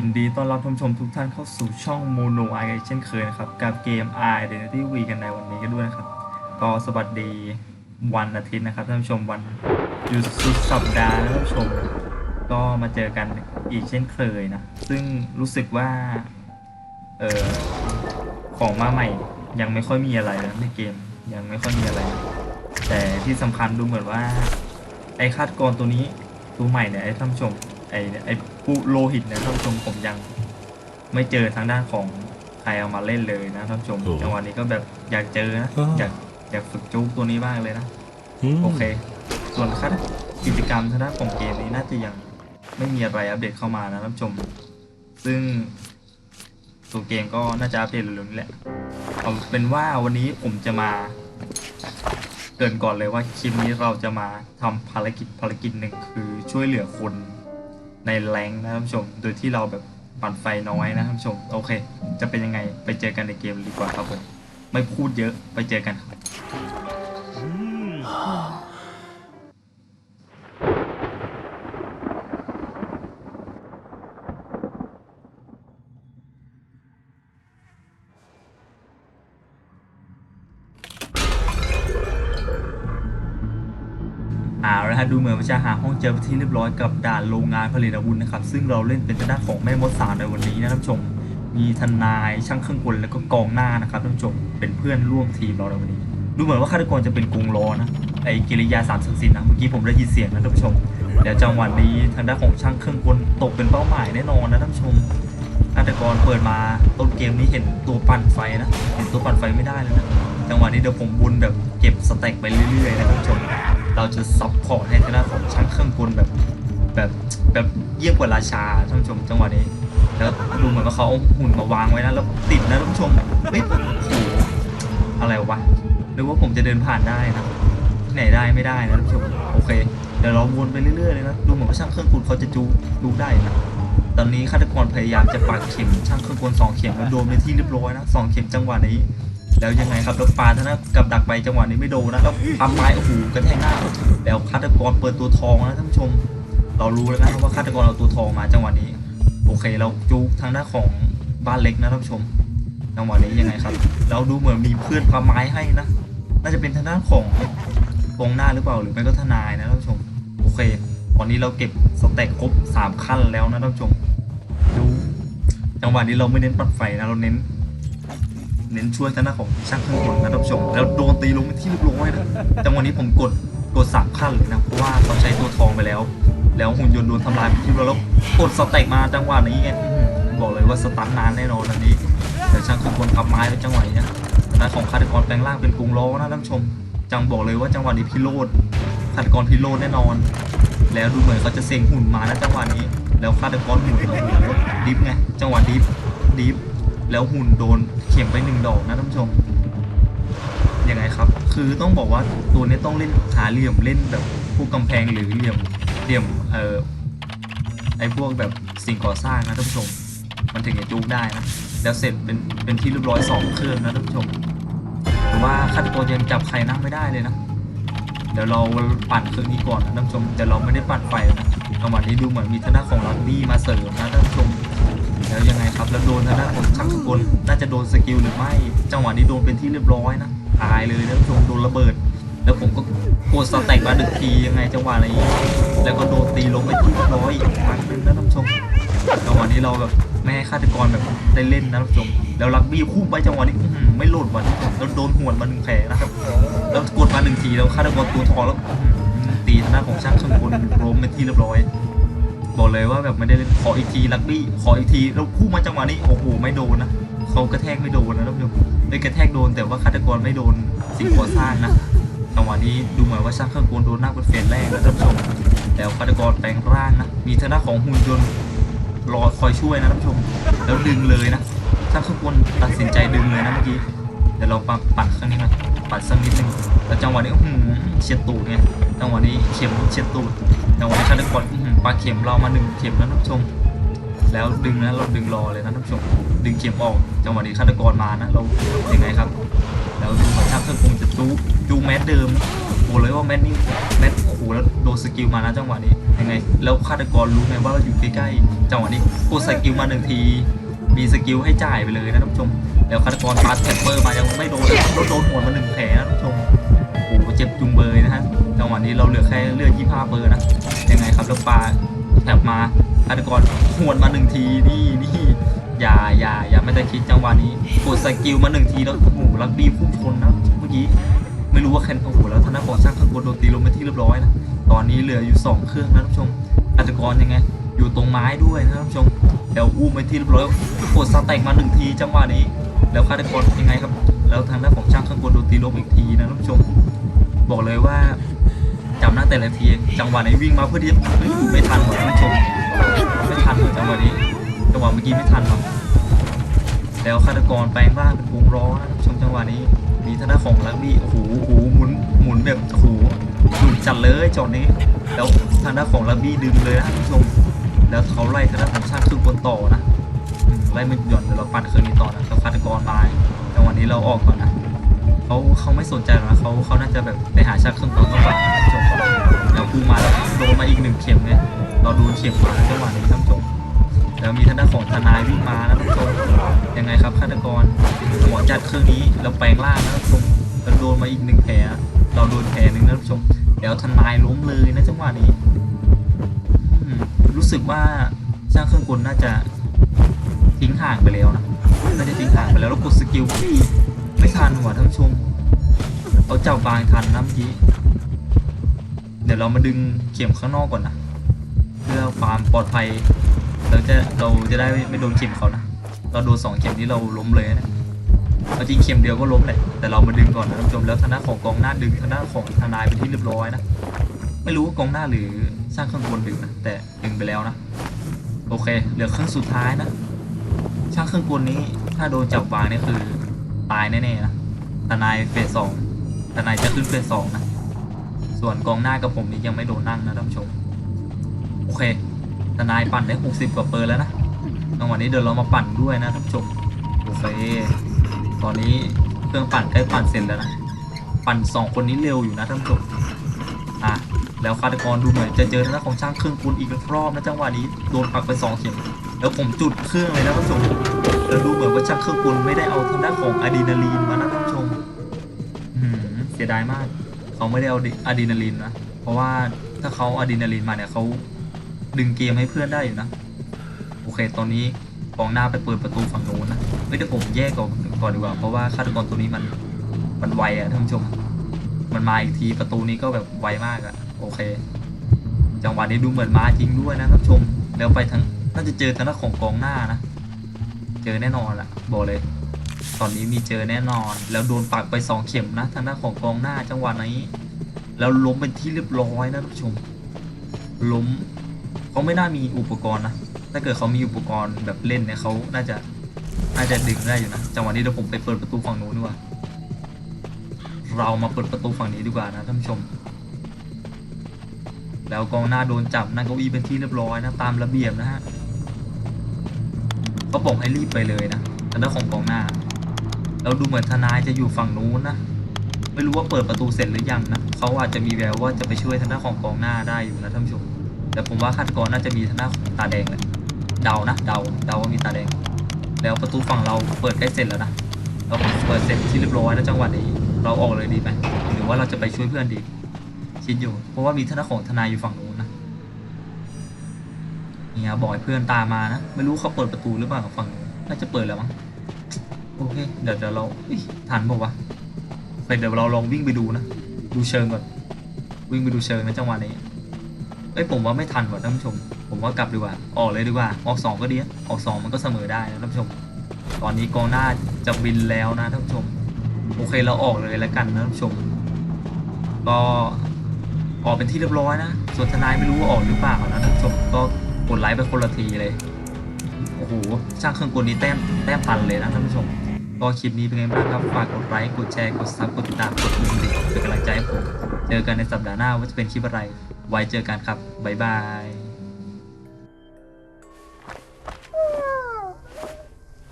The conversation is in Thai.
ยินดีต้อนรับท่านผู้ชมทุกท่านเข้าสู่ช่องโมโนไอเช่นเคยนะครับ กับเกม Identity V กันในวันนี้กันด้วยนะครับ ก็สวัสดีวันอาทิตย์นะครับท่านผู้ชมวันหยุดสุดสัปดาห์นะท่านผู้ชม ก็มาเจอกันอีกเช่นเคยนะ ซึ่งรู้สึกว่า เออของมาใหม่ยังไม่ค่อยมีอะไรนะในเกมยังไม่ค่อยมีอะไร แต่ที่สำคัญดูเหมือนว่าไอ้ฆาตกรตัวนี้ตัวใหม่เนี่ยไอ้ท่านผู้ชม ไอ้ไอ้ปุโลหิตเนี่ยท่านผู้ชมผมยังไม่เจอทางด้านของใครเอามาเล่นเลยนะท่านผู้ชมโอ้จังหวะนี้ก็แบบอยากเจอนะอ้าวอยากอยากฝึกจุกตัวนี้บ้างเลยนะมโอเค ส่วนขั้นกิจกรรมทางด้านของเกมนี้น่าจะยังไม่มีอะไรอัปเดตเข้ามานะท่านผู้ชม ซึ่งตัวเกมก็น่าจะอัปเดตเร็วๆนี้แหละเอาเป็นว่าวันนี้ผมจะมาเกรินก่อนเลยว่าคลิปนี้เราจะมาทำภารกิจภารกิจหนึ่งคือช่วยเหลือคน ในแรงนะท่านผู้ชม โดยที่เราแบบปั่นไฟน้อยนะท่านผู้ชม โอเค จะเป็นยังไงไปเจอกันในเกมดีกว่าครับผม ไม่พูดเยอะไปเจอกันครับ ฮะดูเหมือนว่าจะหาห้องเจอไปที่เรียบร้อยกับด่านโรงงานผลิตอาวุธนะครับซึ่งเราเล่นเป็นทางด้านของแม่มดสาวในวันนี้นะท่านผู้ชม มีทนายช่างเครื่องกลแล้วก็กองหน้านะครับท่านผู้ชมเป็นเพื่อนร่วมทีมเราในวันนี้ ดูเหมือนว่าฆาตกรจะเป็นกงล้อนะไอ้กิริยาสามศักดิ์สิทธิ์นะเมื่อกี้ผมได้ยินเสียงนะท่านผู้ชมเดี๋ยวจังหวะนี้ทางด้านของช่างเครื่องกลตกเป็นเป้าหมายแน่นอนนะท่านผู้ชมฆาตกรเปิดมาต้นเกมนี้เห็นตัวปั่นไฟนะเห็นตัวปั่นไฟไม่ได้เลยนะจังหวะนี้เดี๋ยวผมวนแบบเก็บสเต็กไปเรื่อยๆนะท่านผู้ชม เราจะซัพพอร์ตให้ทางด้านของช่างเครื่องกลแบบแบบแบบเยี่ยมกว่าราชาท่านผู้ชมจังหวะนี้ แล้วดูเหมือนว่าเขาเอาหุ่นมาวางไว้นะแล้วติดนะท่านผู้ชมเฮ้ยโอ้โหอะไรวะหรือว่าผมจะเดินผ่านได้นะที่ไหนได้ไม่ได้นะท่านผู้ชมโอเคเดี๋ยวเราวนไปเรื่อยๆเลยนะดูเหมือนว่าช่างเครื่องกลเขาจะจูดูได้นะตอนนี้ฆาตกรพยายามจะปักเข็มช่างเครื่องกลสองเข็มแล้วโดนไปที่เรียบร้อยนะสองเข็มจังหวะนี้ แล้วยังไงครับแล้วปาท่านะกับดักไปจังหวะนี้ไม่โดนนะแล้วทำไม้โอ้โหกระแทกหน้าแล้วฆาตกรเปิดตัวทองนะท่านผู้ชม เรารู้แล้วนะว่าฆาตกรเอาตัวทองมาจังหวะนี้ โอเคเราจูทางด้านของบ้านเล็กนะท่านผู้ชมจังหวะนี้ยังไงครับ เราดูเหมือนมีเพื่อนพาไม้ให้นะน่าจะเป็นทางด้านของกองหน้าหรือเปล่าหรือไม่ก็ทนายนะท่านผู้ชมโอเคตอนนี้เราเก็บสเต็กครบสามขั้นแล้วนะท่านผู้ชมดูจังหวะนี้เราไม่เน้นปัดไฟนะเราเน้น น้นช่วยทางด้านของช่างเครื่องกลนะท่านผู้ชมแล้วโดนตีลงไปที่เรียบร้อยนะจังหวะนี้ผมกดกดสามขั้นเลยนะเพราะว่าเราใช้ตัวทองไปแล้ว แล้วหุ่นยนต์โดนทำลายไปที่เราแล้วกดสเต็กมาจังหวะนี้ไงบอกเลยว่าสตันนานแน่นอนอันนี้แต่ช่างเครื่องกลทำไม้ไปจังหวะนี้นะทางด้านของฆาตกรแปลงร่างเป็นกรุงล้อนะท่านผู้ชมจังบอกเลยว่าจังหวะนี้พิโรธฆาตกรพิโรธแน่นอน แล้วดูเหมือนเขาจะเซ็งหุ่นมานะจังหวะนี้ แล้วฆาตกรหุ่นโอ้โหดิฟไงจังหวะดิฟดิฟ แล้วหุ่นโดนเข็มไปหนึ่งดอกนะท่านผู้ชมยังไงครับ คือต้องบอกว่าตัวนี้ต้องเล่นหาเหลี่ยมเล่นแบบพวกกำแพงหรือเหลี่ยมเหลี่ยมเอ่อไอพวกแบบสิ่งก่อสร้างนะท่านผู้ชม มันถึงจะจูกได้นะแล้วเสร็จเป็นเป็นที่เรียบร้อยสองเครื่องนะท่านผู้ชมหรือว่าฆาตกรยังจับใครนั่งไม่ได้เลยนะเดี๋ยวเราปั่นเครื่องนี้ก่อนนะท่านผู้ชมแต่เราไม่ได้ปั่นไฟนะจังหวะนี้ดูเหมือนมีทางด้าของลักบี้มาเสริมนะท่านผู้ชม แล้วยังไงครับแล้วโดนทางด้านของช่างสกลน่าจะโดนสกิลหรือไม่จังหวะนี้โดนเป็นที่เรียบร้อยนะตายเลยนะท่านผู้ชมโดนระเบิด แล้วผมก็กดสแต็กมาหนึ่งทียังไงจังหวะนี้แล้วก็โดนตีลงไปที่เรียบร้อยอีกครั้งนึงนะท่านผู้ชมจังหวะนี้เราแบบไม่ให้ฆาตกรแบบได้เล่นนะท่านผู้ชมแล้วลักบี้คู่ไปจังหวะนี้อื้อหือไม่หล่นว่ะแล้วโดนหวนมาหนึ่งแผลนะครับแล้วกดมาหนึ่งทีแล้วฆาตกรตัวทองแล้วตีทางด้านของช่างเครื่องกลล้มเป็นที่เรียบร้อย บอกเลยว่าแบบไม่ได้เล่นขออีกทีลักบี้ขออีกทีแล้วคู่มาจังหวะนี้โอ้โหไม่โดนนะเขากระแทกไม่โดนนะท่านผู้ชมเลยกระแทกโดนแต่ว่าฆาตกรไม่โดนสิ่งก่อสร้างนะจังหวะนี้ดูเหมือนว่าช่างเครื่องกลโดนหน้าเป็นเฟสแรกนะท่านผู้ชมแล้วฆาตกรแปลงร่างนะมีทางด้านของหุ่นยนต์รอคอยช่วยนะท่านผู้ชม แล้วดึงเลยนะช่างเครื่องกลตัดสินใจดึงเลยนะเมื่อกี้เดี๋ยวเราปัดปัดข้างนี้มาปัดสักนิดนึงแล้วจังหวะนี้อื้อหือเฉียดตูดไงจังหวะนี้เข็มเฉียดตูดแต่วันนี้ฆาตกรหื อปาเข็มเรามาหนึ่งเข็มนะท่านผู้ชม แล้วดึงนะเราดึงรอเลยนะท่านผู้ชม ดึงเข็มออกจังหวะนี้ฆาตกรมานะเรายังไงครับ แล้วดูเหมือนช่างเครื่องปูงจะจูจูแมสเดิมบอกเลยว่าแมสนี้แมสโอ้โหแล้วโดนสกิลมานะจังหวะนี้ยังไง แล้วฆาตกรรู้ไงว่าเราอยู่ใกล้ๆจังหวะนี้กดสกิลมาหนึ่งทีมีสกิลให้จ่ายไปเลยนะท่านผู้ชม แล้วฆาตกรปาแท็ปเปอร์มายังไม่โดนเลยโดนโดนหัวมาหนึ่งแผลนะท่านผู้ชมโอ้โหเจ็บจุงเบยนะฮะ งหวะนี้เราเหลือแค่เลือดยี่ห้าเบอร์นะยังไงครับแล้วปาแท็บมาฆาตกรหวนมาหนึ่งทีนี่นี่อย่าอย่าอย่าไม่ได้คิดจังหวะนี้กดสกิลมาหนึ่งทีแล้วโอ้โหลักบีพุ่งชนนะเมื่อกี้ไม่รู้ว่าแคนโอ้โหแล้วทางด้านของช่างข้างบนโดนตีลงไปที่เรียบร้อยนะตอนนี้เหลืออยู่สองเครื่องนะท่านผู้ชมฆาตกรยังไง อยู่ตรงไม้ด้วยนะท่านผู้ชมแล้วอุ้มไปที่เรียบร้อยกดสแต็กมาหนึ่งทีจังหวะนี้ แล้วฆาตกรยังไงครับ แล้วทางด้านของช่างข้างบนโดนตีลงอีกทีนะท่านผู้ชม บอกเลยว่า จำหน้าแต่ละทีจังหวะไหนวิ่งมาเพื่อที่เฮ้ยไม่ทันหมดท่านชมไม่ทันหมดจังหวะนี้จังหวะเมื่อกี้ไม่ทันหรอกแล้วฆาตกรแปลงร่างเป็นวงล้อนะท่านผู้ชมจังหวะนี้มีทางด้าของลักบี้โอ้โหโอ้โหหมุนหมุนแบบโอ้โหดุจัดเลยจอดนี้ แล้วทางด้านของลักบี้ดึงเลยนะท่านผู้ชม แล้วเขาไล่ทางด้านของช่างคือบนต่อนะไล่ไมันหย่อนเดี๋ยวเราปัดคืนนี้ต่อนะแล้วฆาตกรมาจังหวะนี้เราออกก่อนนะ เขาเขาไม่สนใจหรอกนะเขาเขาน่าจะแบบไปหาช่างเครื่องบนมากกว่านะท่านผู้ชมแล้วกูมาแล้วโดนมาอีกหนึ่งเข็มเนี่ยเราโดนเข็มมาจังหวะนี้ท่านผู้ชมแล้วมีทางด้านของทนายวิ่งมานะท่านผู้ชมยังไงครับฆาตกรหัวจัดเครื่องนี้แล้วแปลงร่างนะท่านผู้ชมแล้วโดนมาอีกหนึ่งแผลเราโดนแผลหนึ่งนะท่านผู้ชมแล้วทนายล้มเลยนะจังหวะนี้รู้สึกว่าช่างเครื่องกลน่าจะทิ้งห่างไปแล้วนะน่าจะทิ้งห่างไปแล้วแล้วกดสกิล ไม่ทันหัวท่านผู้ชมเอาเจ้าบางทันนะเมื่อกี้ เดี๋ยวเรามาดึงเข็มข้างนอกก่อนนะ เพื่อความปลอดภัย เราจะเราจะได้ไม่โดนเข็มเขานะ เราโดนสองเข็มนี้เราล้มเลยนะเอาจริงเข็มเดียวก็ล้มแหละ แต่เรามาดึงก่อนนะท่านผู้ชม แล้วทางด้านของกองหน้าดึงทางด้านของทนายเป็นที่เรียบร้อยนะ ไม่รู้ว่ากองหน้าหรือสร้างเครื่องบนดึงนะ แต่ดึงไปแล้วนะ โอเค เหลือเครื่องสุดท้ายนะ ช่างเครื่องกลนี้ถ้าโดนจับวางนี่คือ ตายแน่ๆนะทนายเฟสสองทนายจะขึ้นเฟสสองนะ ส่วนกองหน้ากับผมนี่ยังไม่โดนนั่งนะท่านผู้ชม โอเคทนายปั่นได้ 60 กว่าเปอร์แล้วนะจังหวะนี้เดี๋ยวเรามาปั่นด้วยนะท่านผู้ชม โอเค ตอนนี้เครื่องปั่นใกล้ปั่นเสร็จแล้วนะ ปั่นสองคนนี้เร็วอยู่นะท่านผู้ชม อะ แล้วฆาตกรดูเหมือนจะเจอทางด้านของช่างเครื่องกลอีกรอบนะจังหวะนี้โดนปักไปสองเข็มแล้วผมจุดเครื่องเลยนะท่านผู้ชมแล้วดูเหมือนว่าช่างเครื่องกลไม่ได้เอาทางด้านของอะดรีนาลีนมานะท่านผู้ชมอืมเสียดายมาก เขาไม่ได้เอาอะดรีนาลีนนะเพราะว่าถ้าเขาอะดรีนาลีนมาเนี่ยเขาดึงเกมให้เพื่อนได้อยู่นะโอเค ตอนนี้กองหน้าไปเปิดประตูฝั่งโน้นนะไม่เดี๋ยวผมแยกก่อนก่อนดีกว่า เพราะว่าฆาตกรตัวนี้มันมันไวอะท่านผู้ชม มันมาอีกทีประตูนี้ก็แบบไวมากอะ โอเค จังหวะนี้ดูเหมือนมาจริงด้วยนะท่านผู้ชมแล้วไปทั้งน่าจะเจอทางด้านของกองหน้านะ เจอแน่นอนละบอกเลย ตอนนี้มีเจอแน่นอน แล้วโดนปักไปสองเข็มนะทางด้านของกองหน้าจังหวะนี้ แล้วล้มเป็นที่เรียบร้อยนะท่านผู้ชม ล้มเขาไม่น่ามีอุปกรณ์นะ ถ้าเกิดเขามีอุปกรณ์แบบเล่นเนี่ยเขาน่าจะน่าจะดึงได้อยู่นะ จังหวะนี้เดี๋ยวผมไปเปิดประตูฝั่งนู้นดีกว่า เรามาเปิดประตูฝั่งนี้ดีกว่านะท่านผู้ชม แล้วกองหน้าโดนจับนั่งเก้าอี้เป็นที่เรียบร้อยนะตามระเบียบนะฮะเขาบอกให้รีบไปเลยนะทางด้านของกองหน้า เราดูเหมือนทนายจะอยู่ฝั่งนู้นนะ ไม่รู้ว่าเปิดประตูเสร็จหรือยังนะเขาอาจจะมีแววว่าจะไปช่วยทางด้านของกองหน้าได้อยู่นะท่านผู้ชม แต่ผมว่าฆาตกรน่าจะมีทางด้านของตาแดงแหละ เดานะ เดา เดาว่ามีตาแดง แล้วประตูฝั่งเราเปิดใกล้เสร็จแล้วนะ เราเปิดเสร็จที่เรียบร้อยแล้วจังหวะนี้ เราออกเลยดีไหมหรือว่าเราจะไปช่วยเพื่อนดี คิดอยู่ เพราะว่ามีทางด้าของทนายอยู่ฝั่งนู้นนะเนี่ยบอกให้เพื่อนตามมานะ ไม่รู้เขาเปิดประตูหรือเปล่าฝั่งน่าจะเปิดแล้วมั้งโอเค เดี๋ยวเดี๋ยวเราทันบอกว่าวะเดี๋ยวเราลองวิ่งไปดูนะ ดูเชิงก่อน วิ่งไปดูเชิงนะจังหวะนี้เอ้ยผมว่าไม่ทันว่ะท่านผู้ชม ผมว่ากลับดีกว่า ออกเลยดีกว่า ออกสองก็ดีนะออกสองมันก็เสมอได้นะท่านผู้ชม ตอนนี้กองหน้าจะบินแล้วนะท่านผู้ชม โอเคเราออกเลยแล้วกันนะท่านผู้ชม ก็ ออกเป็นที่เรียบร้อยนะ ส่วนทนายไม่รู้ว่าออกหรือเปล่านะท่านผู้ชมก็กดไลค์ไปคนละทีเลย โอ้โห ช่างเครื่องกลนี้แต้มแต้มพันเลยนะท่านผู้ชม ก็คลิปนี้เป็นไงบ้างครับ ฝากกดไลค์ กดแชร์ กดซับ กดติดตาม กดกระดิ่งเป็นกำลังใจให้ผม เจอกันในสัปดาห์หน้าว่าจะเป็นคลิปอะไร ไว้เจอกันครับ บ๊ายบาย